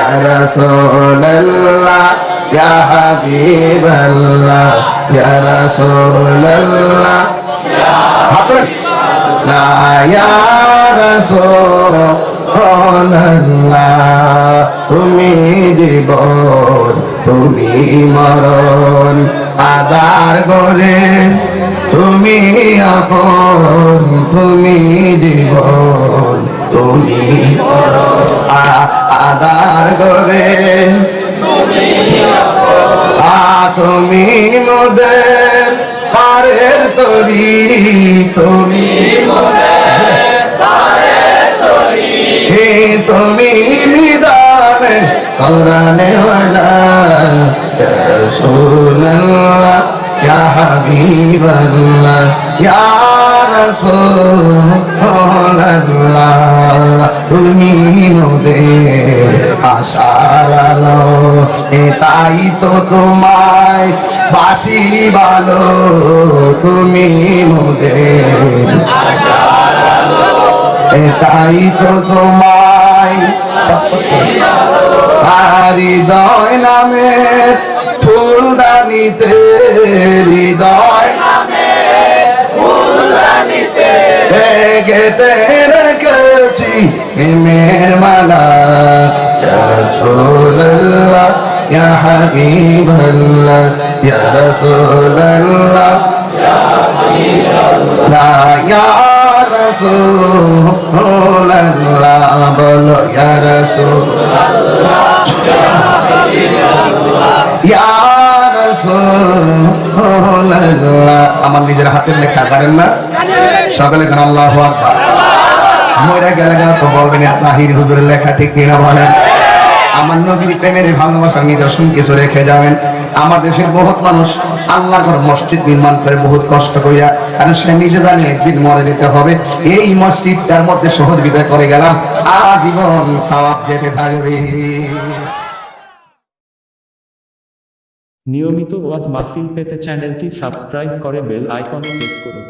ইয়া রাসূলুল্লাহ ইয়া হাবিবাল্লাহ ইয়া রাসূলুল্লাহ হাত ধরেন। লা ইয়া রাসূলুল্লাহ তুমি জীবন তুমি মরণ। আদার করে তুমি আপন তুমি জীবন তুমি আ- আদার করে তুমি মোদের পারের তরি তুমি তুমি নিদান কোরআনে ওয়ালা ইয়া রাসূলুল্লাহ তুমি মোদের আশার আলো এটাই তো তোমায় বাসি ভালো তুমি মোদের এটাই তো তোমায় হৃদয় নামে ফুলদানিতে, হৃদয় ফুলদানিতে গেতে প্রেমের মালা রাসূলুল্লাহ ইয়া হাবিবাল্লাহ ইয়া রাসূলুল্লাহ লা ইয়া রাসূলুল্লাহ বলো ইয়া রাসূলুল্লাহ ইয়া আমার নিজের হাতের লেখা জানেন না? সকালে গান আল্লাহু আকবার। মরে গেলে না তো বলবেন তাহির হুজুরের লেখা ঠিক কিনা বলেন? আমার নবীর প্রেমের ভালোবাসার নিদর্শন কিছু রেখে যাবেন। আমার দেশের বহুত মানুষ আল্লাহর ঘর মসজিদ নির্মাণ করে বহুত কষ্ট করিয়া, কারণ সে নিজে জানে একদিন মরে যেতে হবে। এই মসজিদটার মধ্যে সহযোগিতা করে গেলাম। আজীবন সওয়াব যেতে থাকবে। নিয়মিত ওয়াজ মাহফিল পেতে চ্যানেলটি সাবস্ক্রাইব করে বেল আইকনে প্রেস করুন।